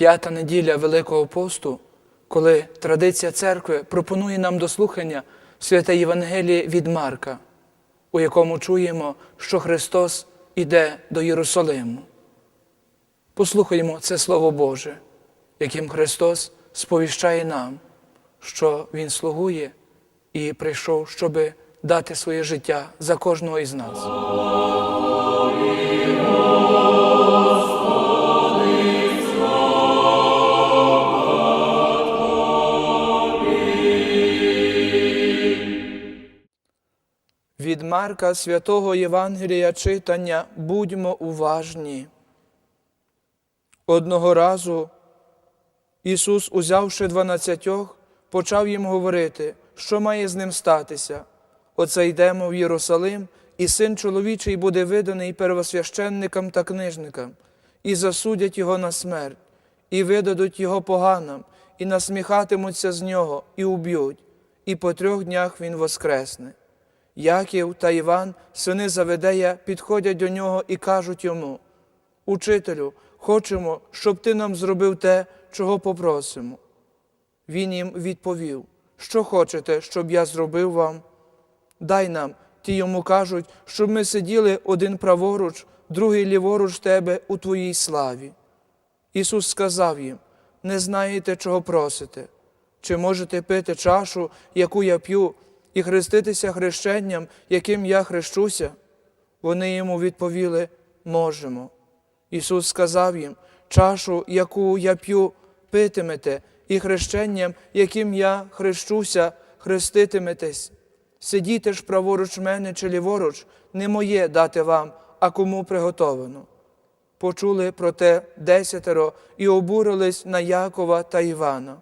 П'ята неділя Великого посту, коли традиція церкви пропонує нам до слухання святе Євангеліє від Марка, у якому чуємо, що Христос іде до Єрусалиму. Послухаємо це Слово Боже, яким Христос сповіщає нам, що Він слугує і прийшов, щоби дати своє життя за кожного із нас. Від Марка святого Євангелія читання будьмо уважні. Одного разу Ісус, узявши дванадцятьох, почав їм говорити, що має з ним статися. Оце йдемо в Єрусалим, і син чоловічий буде виданий первосвященникам та книжникам, і засудять його на смерть, і видадуть його поганам, і насміхатимуться з нього, і уб'ють, і по трьох днях він воскресне. Яків та Іван, сини Заведея, підходять до нього і кажуть йому: Учителю, хочемо, щоб ти нам зробив те, чого попросимо. Він їм відповів: Що хочете, щоб я зробив вам? Дай нам, ті йому кажуть, щоб ми сиділи один праворуч, другий ліворуч тебе у твоїй славі. Ісус сказав їм: Не знаєте, чого просите, чи можете пити чашу, яку я п'ю, і хреститися хрещенням, яким я хрещуся? Вони йому відповіли можемо. Ісус сказав їм, чашу, яку я п'ю, питимете, і хрещенням, яким я хрещуся, хреститиметесь. Сидіти ж праворуч мене чи ліворуч, не моє дати вам, а кому приготовано. Почули про те десятеро і обурились на Якова та Івана.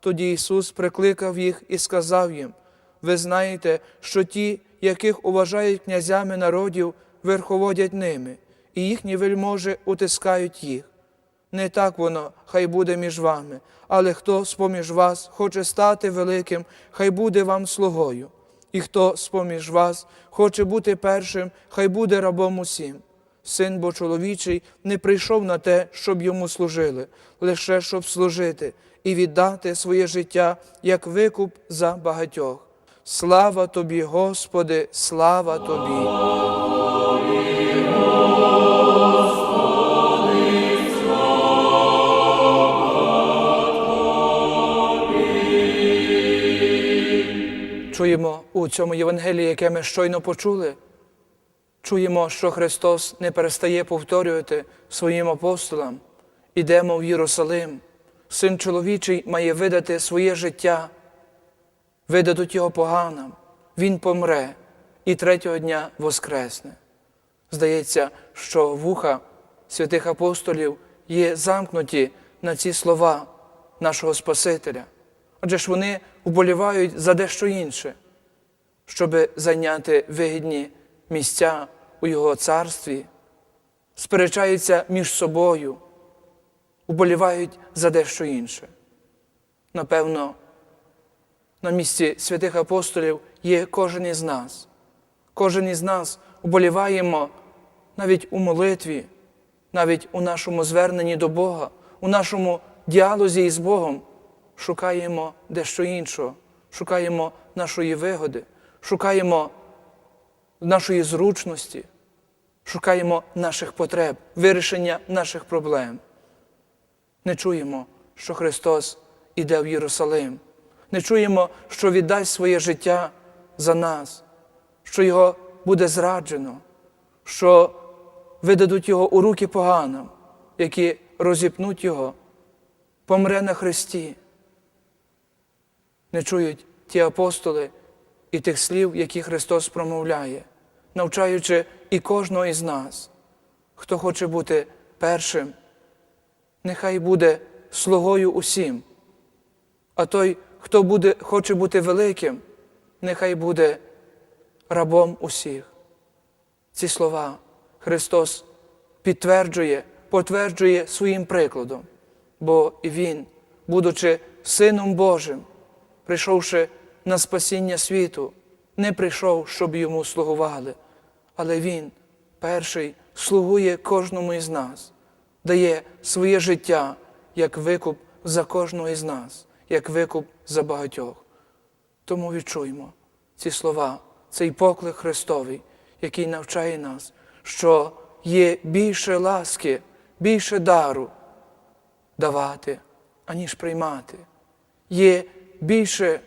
Тоді Ісус прикликав їх і сказав їм: Ви знаєте, що ті, яких уважають князями народів, верховодять ними, і їхні вельможі утискають їх. Не так воно, хай буде між вами, але хто з-поміж вас хоче стати великим, хай буде вам слугою, і хто з-поміж вас хоче бути першим, хай буде рабом усім. Син бо чоловічий не прийшов на те, щоб йому служили, лише щоб служити і віддати своє життя як викуп за багатьох. Слава тобі, Господи, слава тобі! Чуємо у цьому Євангелії, яке ми щойно почули, чуємо, що Христос не перестає повторювати своїм апостолам. Ідемо в Єрусалим. Син чоловічий має видати своє життя, видадуть його поганам, Він помре і третього дня воскресне. Здається, що вуха святих апостолів є замкнуті на ці слова нашого Спасителя. Адже ж вони вболівають за дещо інше, щоб зайняти вигідні місця у Його царстві, сперечаються між собою, уболівають за дещо інше. Напевно, на місці святих апостолів є кожен із нас. Кожен із нас уболіваємо навіть у молитві, навіть у нашому зверненні до Бога, у нашому діалозі із Богом шукаємо дещо іншого, шукаємо нашої вигоди, шукаємо нашої зручності, шукаємо наших потреб, вирішення наших проблем. Не чуємо, що Христос іде в Єрусалим. Не чуємо, що віддасть своє життя за нас, що Його буде зраджено, що видадуть Його у руки поганим, які розіпнуть Його, помре на Христі не чують ті апостоли і тих слів, які Христос промовляє, навчаючи і кожного із нас, хто хоче бути першим, нехай буде слугою усім, а той, хто буде, хоче бути великим, нехай буде рабом усіх. Ці слова Христос підтверджує, потверджує своїм прикладом, бо і Він, будучи Сином Божим, прийшовши на спасіння світу, не прийшов, щоб йому слугували, але Він перший слугує кожному із нас, дає своє життя як викуп за кожного із нас, як викуп за багатьох. Тому відчуймо ці слова, цей поклик Христовий, який навчає нас, що є більше ласки, більше дару давати, аніж приймати. Є більше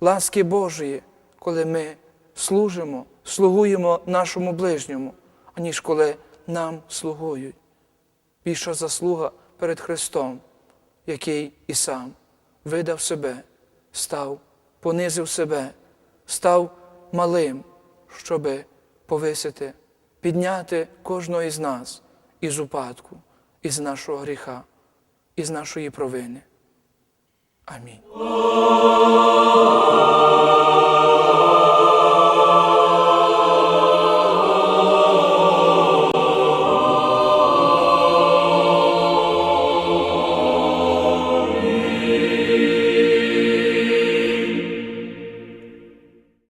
ласки Божої, коли ми служимо, слугуємо нашому ближньому, аніж коли нам слугують. Більша заслуга перед Христом, який і сам видав себе, став, понизив себе, став малим, щоби повисити, підняти кожного із нас із упадку, із нашого гріха, із нашої провини. Амінь.